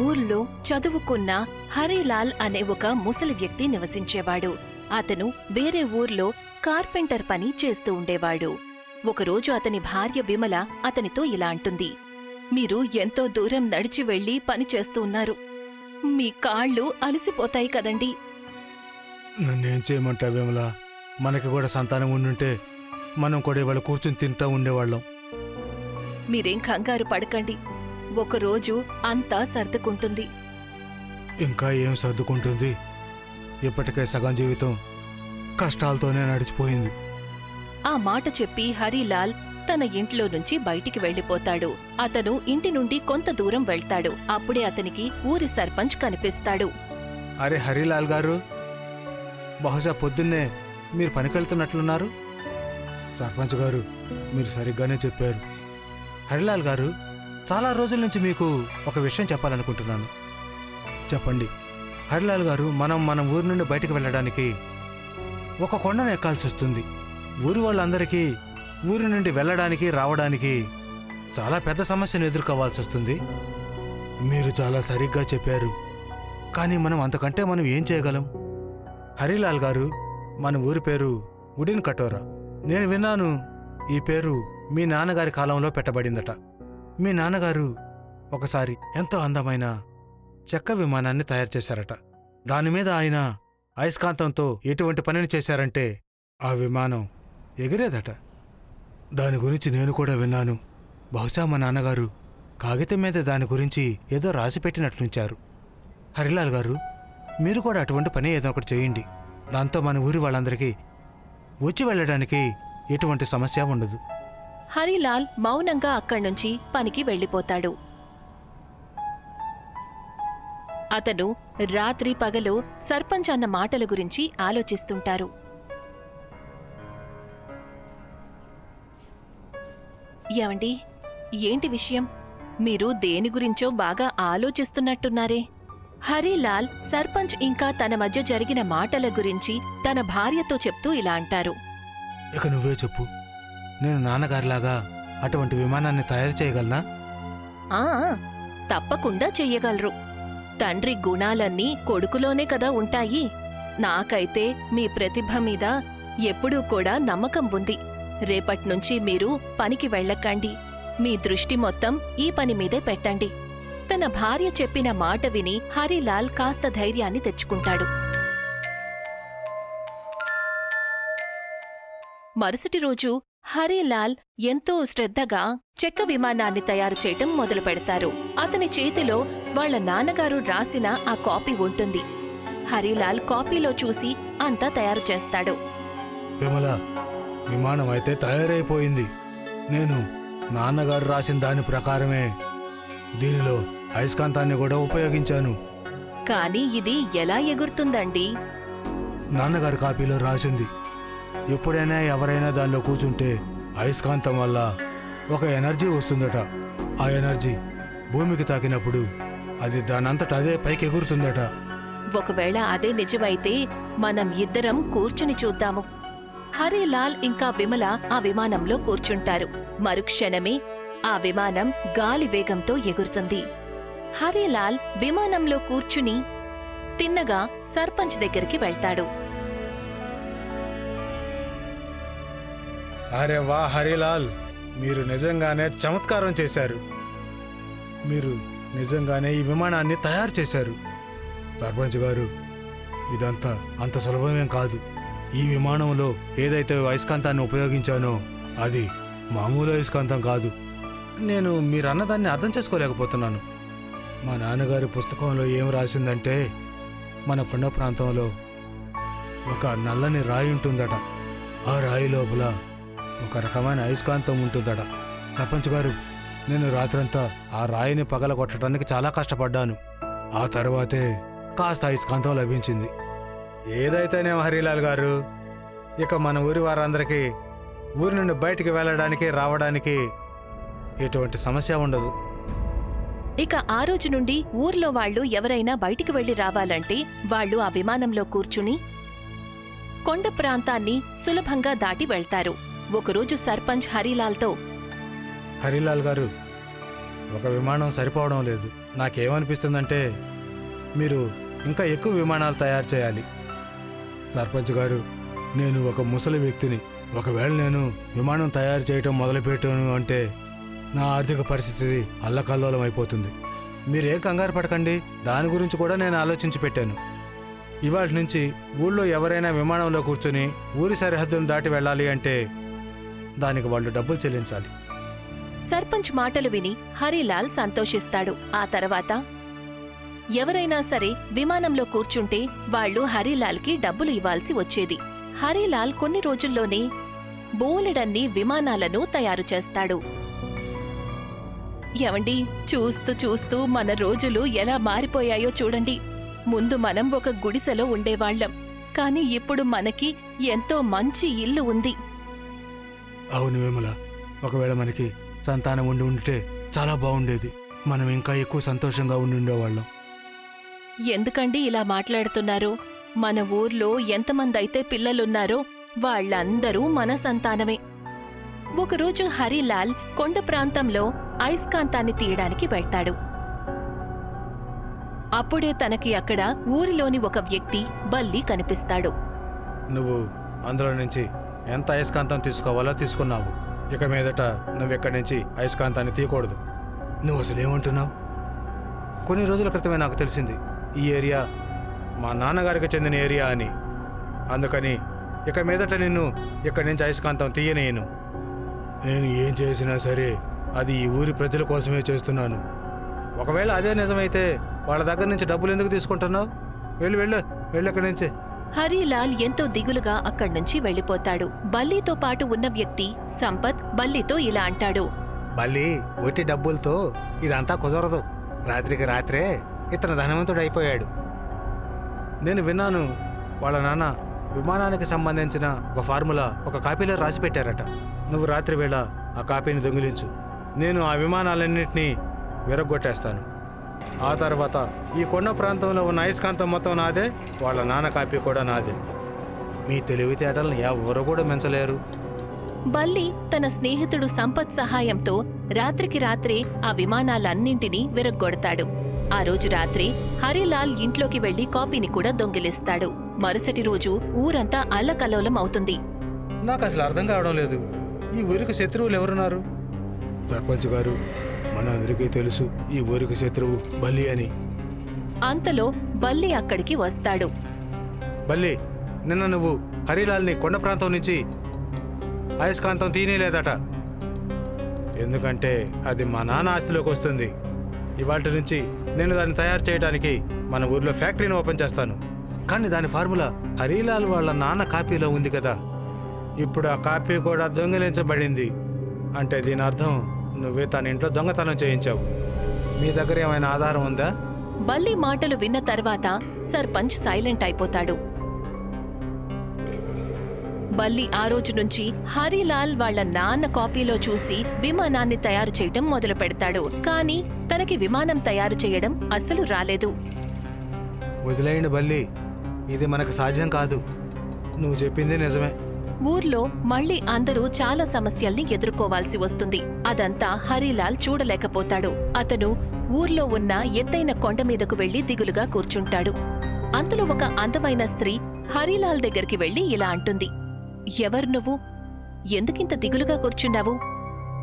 ఊర్లో చదువుకున్న హరిలాల్ అనే ఒక ముసలి వ్యక్తి నివసించేవాడు. అతను వేరే ఊర్లో కార్పెంటర్ పని చేస్తూ ఉండేవాడు. ఒకరోజు అతని భార్య విమల అతనితో ఇలా అంటుంది. మీరు ఎంతో దూరం నడిచి వెళ్ళి పని చేస్తూ ఉన్నారు. మీ కాళ్ళు అలసిపోతాయి కదండి. నన్నేం చేయమంటావు విమల? మనకి కూడా సంతానం ఉండుంటే మనం కూడా ఇవాళ కూర్చుని తింటా ఉండేవాళ్ళం. మీరేం కంగారు పడకండి. ఒకరోజు అంతా సర్దుకుంటుంది. ఇంకా ఏం సర్దుకుంటుంది? ఇప్పటికే సగం జీవితం కష్టాలతోనే నడిచిపోయింది. ఆ మాట చెప్పి హరిలాల్ తన ఇంట్లో నుంచి బయటికి వెళ్ళిపోతాడు అతను ఇంటి నుండి కొంత దూరం వెళ్తాడు. అప్పుడే అతనికి ఊరి సర్పంచ్ కనిపిస్తాడు. అరే హరిలాల్ గారు బహుశా పొద్దున్నే మీరు పనికెళ్తున్నట్లున్నారు? సర్పంచ్ గారు మీరు సరిగ్గానే చెప్పారు. హరిలాల్ గారు చాలా రోజుల నుంచి మీకు ఒక విషయం చెప్పాలనుకుంటున్నాను. చెప్పండి. హరిలాల్ గారు మనం మన ఊరి నుండి బయటకు వెళ్ళడానికి ఒక కొండను ఎక్కాల్సి వస్తుంది. ఊరి వాళ్ళందరికీ ఊరి నుండి వెళ్ళడానికి రావడానికి చాలా పెద్ద సమస్యను ఎదుర్కోవాల్సి వస్తుంది. మీరు చాలా సరిగ్గా చెప్పారు. కానీ మనం అంతకంటే మనం ఏం చేయగలం? హరిలాల్ గారు మన ఊరి పేరు ఉడిన్ కటోరా. నేను విన్నాను ఈ పేరు మీ నాన్నగారి కాలంలో పెట్టబడిందట. మీ నాన్నగారు ఒకసారి ఎంతో అందమైన చెక్క విమానాన్ని తయారు చేశారట. దాని మీద ఆయన అయస్కాంతంతో ఎటువంటి పనిని చేశారంటే ఆ విమానం ఎగిరేదట. దాని గురించి నేను కూడా విన్నాను. బహుశా మా నాన్నగారు కాగితం మీద దాని గురించి ఏదో రాసి పెట్టినట్లుంచారు హరిలాల్ గారు మీరు కూడా అటువంటి పని ఏదో ఒకటి చేయండి. దాంతో మన ఊరి వాళ్ళందరికీ వచ్చి వెళ్ళడానికి ఎటువంటి సమస్య ఉండదు. హరిలాల్ మౌనంగా అక్కడ్నుంచి పనికి వెళ్ళిపోతాడు. అతను రాత్రి పగలు సర్పంచ్ అన్న మాటల గురించి ఆలోచిస్తుంటారు. ఏమండి ఏంటి విషయం? మీరు దేని గురించో బాగా ఆలోచిస్తున్నట్టున్నారే. హరిలాల్ సర్పంచ్ ఇంకా తన మధ్య జరిగిన మాటల గురించి తన భార్యతో చెప్తూ ఇలా అంటారు. ఇక నువ్వే చెప్పు. నేను నాన్నగారిలాగా అటువంటి విమానాన్ని తయారు చేయగలనా? ఆ తప్పకుండా చెయ్యగలరు. తండ్రి గుణాలన్నీ కొడుకులోనే కదా ఉంటాయి. నాకైతే మీ ప్రతిభ మీద ఎప్పుడూ కూడా నమ్మకం ఉంది. రేపట్నుంచి మీరు పనికి వెళ్ళకండి. మీ దృష్టి మొత్తం ఈ పని మీదే పెట్టండి. తన భార్య చెప్పిన మాట విని హరిలాల్ కాస్త ధైర్యాన్ని తెచ్చుకుంటాడు. మరుసటి రోజు హరిలాల్ ఎంతో శ్రద్ధగా చెక్క విమానాన్ని తయారు చేయటం మొదలు పెడతారు. అతని చేతిలో వాళ్ళ నాన్నగారు రాసిన ఆ కాపీ ఉంటుంది. హరిలాల్ కాపీలో చూసి అంతా తయారు చేస్తాడు. విమల విమానం అయితే తయారైపోయింది. నేను నాన్నగారు రాసిన దాని ప్రకారమే దీనిలో అయస్కాంతాన్ని కూడా ఉపయోగించాను. కానీ ఇది ఎలా ఎగురుతుందండి? నాన్నగారి కాపీలో రాసింది ఎప్పుడైనా ఎవరైనా దానిలో కూర్చుంటే అయస్కాంతం వల్ల ఒక ఎనర్జీ వస్తుందట. ఆ ఎనర్జీ భూమికి తాకినప్పుడు అది దానంతట అదే పైకి ఎగురుతుందట. ఒకవేళ అదే నిజమైతే మనం ఇద్దరం కూర్చుని చూద్దాము. హరిలాల్ ఇంకా విమల ఆ విమానంలో కూర్చుంటారు. మరుక్షణమే ఆ విమానం గాలి వేగంతో ఎగురుతుంది. హరిలాల్ విమానంలో కూర్చుని తిన్నగా సర్పంచ్ దగ్గరికి వెళ్తాడు. అరే వా హరిలాల్ మీరు నిజంగానే చమత్కారం చేశారు. మీరు నిజంగానే ఈ విమానాన్ని తయారు చేశారు. సర్పంచ్ గారు ఇదంతా అంత సులభమేం కాదు. ఈ విమానంలో ఏదైతే అయస్కాంతాన్ని ఉపయోగించానో అది మామూలు అయస్కాంతం కాదు. నేను మీరు అన్నదాన్ని అర్థం చేసుకోలేకపోతున్నాను. మా నాన్నగారి పుస్తకంలో ఏం రాసిందంటే మన కొండ ప్రాంతంలో ఒక నల్లని రాయి ఉంటుందట. ఆ రాయి లోపల ఒక రకమైన అయస్కాంతం ఉంటుందట. సర్పంచ్ గారు నేను రాత్రంతా ఆ రాయిని పగల కొట్టడానికి చాలా కష్టపడ్డాను. ఆ తర్వాతే కాస్త అయస్కాంతం లభించింది. ఏదైతేనే హరిలాల్ గారు ఇక మన ఊరి వారందరికీ ఊరి నుండి బయటికి వెళ్ళడానికి రావడానికి ఎటువంటి సమస్య ఉండదు. ఇక ఆ రోజు నుండి ఊర్లో వాళ్ళు ఎవరైనా బయటికి వెళ్ళి రావాలంటే వాళ్ళు ఆ విమానంలో కూర్చుని కొండ ప్రాంతాన్ని సులభంగా దాటి వెళ్తారు. ఒకరోజు సర్పంచ్ హరిలాల్తో హరిలాల్ గారు ఒక విమానం సరిపోవడం లేదు. నాకేమనిపిస్తుందంటే మీరు ఇంకా ఎక్కువ విమానాలు తయారు చేయాలి. సర్పంచ్ గారు నేను ఒక ముసలి వ్యక్తిని. ఒకవేళ నేను విమానం తయారు చేయటం మొదలుపెట్టాను అంటే నా ఆర్థిక పరిస్థితి అల్లకల్లోలం అయిపోతుంది. మీరేం కంగారు పడకండి. దాని గురించి కూడా నేను ఆలోచించి పెట్టాను. ఇవాటి నుంచి ఊళ్ళో ఎవరైనా విమానంలో కూర్చొని ఊరి సరిహద్దును దాటి వెళ్ళాలి అంటే దానికి వాళ్ళు డబ్బులు చెల్లించాలి. సర్పంచ్ మాటలు విని హరిలాల్ సంతోషిస్తాడు. ఆ తర్వాత ఎవరైనా సరే విమానంలో కూర్చుంటే వాళ్ళు హరిలాల్కి డబ్బులు ఇవ్వాల్సి వచ్చేది. హరిలాల్ కొన్ని రోజుల్లోనే బోలెడన్ని విమానాలను తయారు చేస్తాడు. ఎవండి చూస్తూ చూస్తూ మన రోజులు ఎలా మారిపోయాయో చూడండి. ముందు మనం ఒక గుడిసెలో ఉండేవాళ్ళం కాని ఇప్పుడు మనకి ఎంతో మంచి ఇల్లు ఉంది. అవును విమల. ఒకవేళ మనకి సంతానం ఉండి ఉంటే చాలా బాగుండేది. మనం ఇంకా ఎక్కువ సంతోషంగా ఉండి ఉండేవాళ్ళం. ఎందుకండి ఇలా మాట్లాడుతున్నారు? మన ఊర్లో ఎంతమందైతే పిల్లలున్నారో వాళ్ళందరూ మన సంతానమే. ఒకరోజు హరిలాల్ కొండ ప్రాంతంలో అయస్కాంతాన్ని తీయడానికి వెళ్తాడు. అప్పుడే తనకి అక్కడ ఊరిలోని ఒక వ్యక్తి బల్లి కనిపిస్తాడు. నువ్వు అందులో నుంచి ఎంత అయస్కాంతం తీసుకోవాలో తీసుకున్నావు. ఇక మీదట నువ్వు ఇక్కడి నుంచి అయస్కాంతాన్ని తీయకూడదు. నువ్వు అసలు ఏమంటున్నావు? కొన్ని రోజుల క్రితమే నాకు తెలిసింది. ఈ ఏరియా మా నాన్నగారికి చెందిన ఏరియా అని. అందుకని ఇక మీదట నిన్ను ఇక్కడి నుంచి అయస్కాంతం తీయనేయను నేను ఏం చేసినా సరే అది ఈ ఊరి ప్రజల కోసమే చేస్తున్నాను. ఒకవేళ అదే నిజమైతే వాళ్ళ దగ్గర నుంచి డబ్బులు ఎందుకు తీసుకుంటున్నావు? వెళ్ళు వెళ్ళు వెళ్ళు నుంచి. హరిలాల్ ఎంతో దిగులుగా అక్కడ్నుంచి వెళ్ళిపోతాడు. బల్లితో పాటు ఉన్న వ్యక్తి సంపత్ బల్లితో ఇలా అంటాడు. బల్లి ఒట్టి డబ్బులతో ఇదంతా కుదరదు. రాత్రికి రాత్రే ఇతను ధనవంతుడు అయిపోయాడు నేను విన్నాను వాళ్ళ నాన్న విమానానికి సంబంధించిన ఒక ఫార్ములా ఒక కాపీలో రాసి పెట్టారట. నువ్వు రాత్రి వేళ ఆ కాపీని దొంగిలించు. నేను ఆ విమానాలన్నింటినీ విరగొట్టేస్తాను ఆ తర్వాత ఈ కొండ ప్రాంతంలో ఉన్న అయస్కాంతం మొత్తం నాదే వాళ్ళ నాన్న కాపీ కూడా నాదే. మీ తెలివితేటలను ఎవరు కూడా మెంచలేరు. బల్లి తన స్నేహితుడు సంపత్ సహాయంతో రాత్రికి రాత్రే ఆ విమానాలన్నింటినీ విరగ్గొడతాడు. ఆ రోజు రాత్రి హరిలాల్ ఇంట్లోకి వెళ్ళి కాపీని కూడా దొంగిలిస్తాడు. మరుసటి రోజు ఊరంతా అల్లకల్లోలం అవుతుంది. నాకు అసలు అర్థం కావడం లేదు. ఈ ఊరికి శత్రువులు ఎవరున్నారు? సర్పంచ్ గారు మన అందరికీ తెలుసు ఈ ఊరికి శత్రువు బల్లి అని. అంతలో బల్లి అక్కడికి వస్తాడు. బల్లి నిన్న నువ్వు హరిలాల్ని కొండ ప్రాంతం నుంచి అయస్కాంతం తీనేలేదట. ఎందుకంటే అది మా నాన్న ఆస్తిలోకి వస్తుంది. ఇవాటి నుంచి నేను దాన్ని తయారు చేయడానికి మన ఊర్లో ఫ్యాక్టరీని ఓపెన్ చేస్తాను. కానీ దాని ఫార్ములా హరిలాల్ వాళ్ళ నాన్న కాపీలో ఉంది కదా. ఇప్పుడు ఆ కాపీ కూడా దొంగిలించబడింది. అంటే దీని అర్థం నువ్వే తన ఇంట్లో దొంగతనం చేయించావు. మీ దగ్గర ఏమైనా ఆధారం ఉందా? బల్లి మాటలు విన్న తర్వాత సర్పంచ్ సైలెంట్ అయిపోతాడు. బల్లి ఆ రోజు నుంచి హరిలాల్ వాళ్ళ నాన్న కాపీలో చూసి విమానాన్ని తయారు చేయడం మొదలు పెడతాడు. కానీ తనకి విమానం తయారు చేయడం అస్సలు రాలేదు. వదిలేయండి బల్లి. ఇది మనకు సాధ్యం కాదు. నువ్వు చెప్పింది నిజమే. ఊర్లో మళ్ళీ అందరూ చాలా సమస్యల్ని ఎదుర్కోవాల్సి వస్తుంది. అదంతా హరిలాల్ చూడలేకపోతాడు. అతను ఊర్లో ఉన్న ఎత్తైన కొండ మీదకు వెళ్ళి దిగులుగా కూర్చుంటాడు. అంతలో ఒక అందమైన స్త్రీ హరిలాల్ దగ్గరికి వెళ్ళి ఇలా అంటుంది. ఎవరు నువ్వు? ఎందుకింత దిగులుగా కూర్చున్నావు?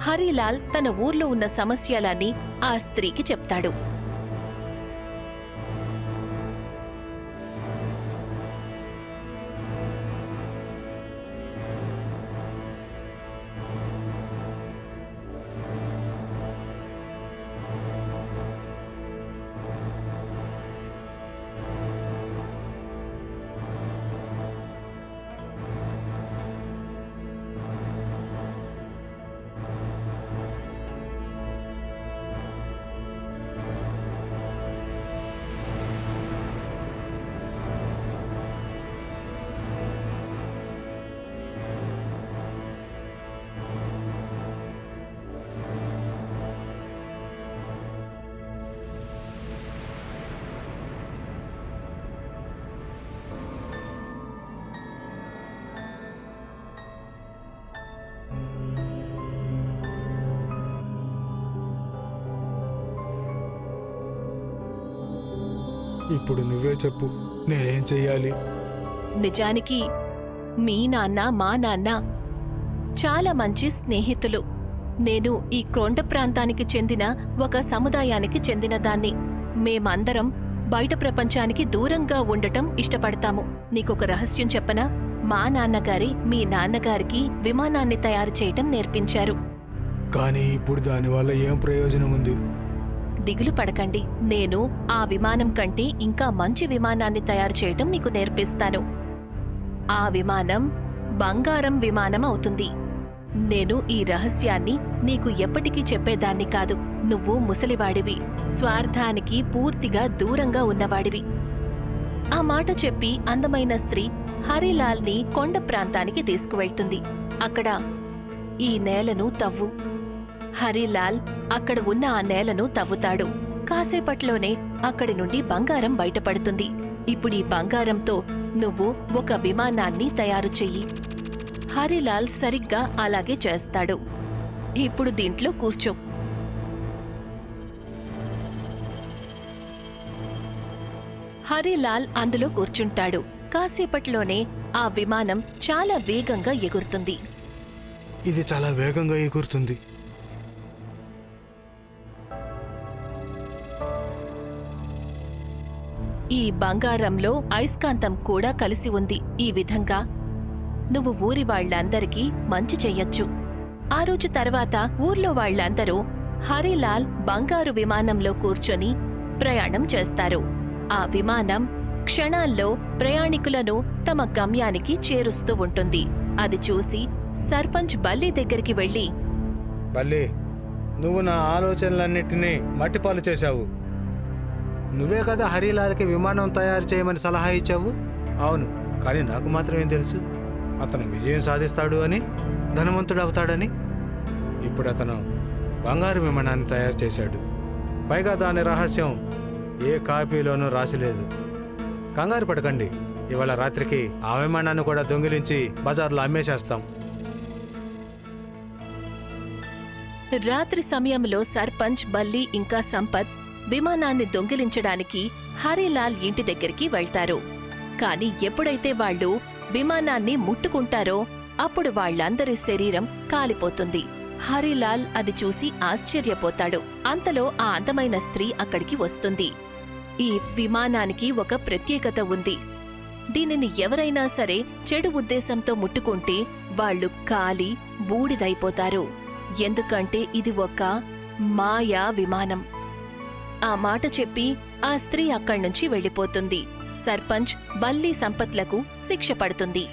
హరిలాల్ తన ఊర్లో ఉన్న సమస్యలన్నీ ఆ స్త్రీకి చెప్తాడు. ఇప్పుడు నువ్వే చెప్పు నేనేం చెయ్యాలి? నిజానికి మీ నాన్న మా నాన్న చాలా మంచి స్నేహితులు. నేను ఈ కొండ ప్రాంతానికి చెందిన ఒక సముదాయానికి చెందిన దాన్ని. మేమందరం బయట ప్రపంచానికి దూరంగా ఉండటం ఇష్టపడతాము. నీకొక రహస్యం చెప్పనా? మా నాన్నగారి మీ నాన్నగారికి విమానాన్ని తయారు చేయటం నేర్పించారు. కానీ ఇప్పుడు దానివల్ల ఏం ప్రయోజనం ఉంది? దిగులు పడకండి. నేను ఆ విమానం కంటే ఇంకా మంచి విమానాన్ని తయారు చేయటం మీకు నేర్పిస్తాను. ఆ విమానం బంగారం విమానం అవుతుంది. నేను ఈ రహస్యాన్ని నీకు ఎప్పటికీ చెప్పేదాన్ని కాదు. నువ్వు ముసలివాడివి. స్వార్థానికి పూర్తిగా దూరంగా ఉన్నవాడివి. ఆ మాట చెప్పి అందమైన స్త్రీ హరిలాల్ని కొండ ప్రాంతానికి తీసుకువెళ్తుంది. అక్కడ ఈ నేలను తవ్వు. హరిలాల్ అక్కడ ఉన్న ఆ నేలను తవ్వుతాడు. కాసేపట్లోనే అక్కడి నుండి బంగారం బయటపడుతుంది. ఇప్పుడు ఈ బంగారంతో నువ్వు ఒక విమానాన్ని తయారు చెయ్యి. హరిలాల్ సరిగ్గా అలాగే చేస్తాడు. ఇప్పుడు దీంట్లో కూర్చో. హరిలాల్ అందులో కూర్చుంటాడు. కాసేపట్లోనే ఆ విమానం చాలా వేగంగా ఎగురుతుంది. ఇది చాలా వేగంగా ఎగురుతుంది. ఈ బంగారంలో అయస్కాంతం కూడా కలిసి ఉంది. ఈ విధంగా నువ్వు ఊరి వాళ్ళందరికీ మంచి చెయ్యొచ్చు. ఆ రోజు తర్వాత ఊర్లో వాళ్ళందరూ హరిలాల్ బంగారు విమానంలో కూర్చొని ప్రయాణం చేస్తారు. ఆ విమానం క్షణాల్లో ప్రయాణికులను తమ గమ్యానికి చేరుస్తూ ఉంటుంది. అది చూసి సర్పంచ్ బల్లి దగ్గరికి వెళ్ళి బల్లి నువ్వు నా ఆలోచనలన్నిటినీ మట్టిపాలు చేశావు. నువ్వే కదా హరిలాల్కి విమానం తయారు చేయమని సలహా ఇచ్చావు? అవును కానీ నాకు మాత్రమేం తెలుసు. అతను విజయం సాధిస్తాడు అని ధనవంతుడు అవుతాడని. ఇప్పుడు అతను బంగారు విమానాన్ని తయారు చేశాడు. పైగా దాని రహస్యం ఏ కాపీలోనూ రాసిలేదు. కంగారు పడకండి. ఇవాళ రాత్రికి ఆ విమానాన్ని కూడా దొంగిలించి బజార్లో అమ్మేసేస్తాం. రాత్రి సమయంలో సర్పంచ్ బల్లి ఇంకా సంపత్ విమానాన్ని దొంగిలించడానికి హరిలాల్ ఇంటి దగ్గరికి వెళ్తారు. కాని ఎప్పుడైతే వాళ్ళు విమానాన్ని ముట్టుకుంటారో అప్పుడు వాళ్ళందరి శరీరం కాలిపోతుంది. హరిలాల్ అది చూసి ఆశ్చర్యపోతాడు. అంతలో ఆ అందమైన స్త్రీ అక్కడికి వస్తుంది. ఈ విమానానికి ఒక ప్రత్యేకత ఉంది. దీనిని ఎవరైనా సరే చెడు ఉద్దేశంతో ముట్టుకుంటే వాళ్ళు కాలి బూడిదైపోతారు. ఎందుకంటే ఇది ఒక మాయా విమానం. ఆ మాట చెప్పి ఆ స్త్రీ అక్కడ్నుంచి వెళ్ళిపోతుంది. సర్పంచ్ బల్లి సంపత్లకు శిక్ష పడుతుంది.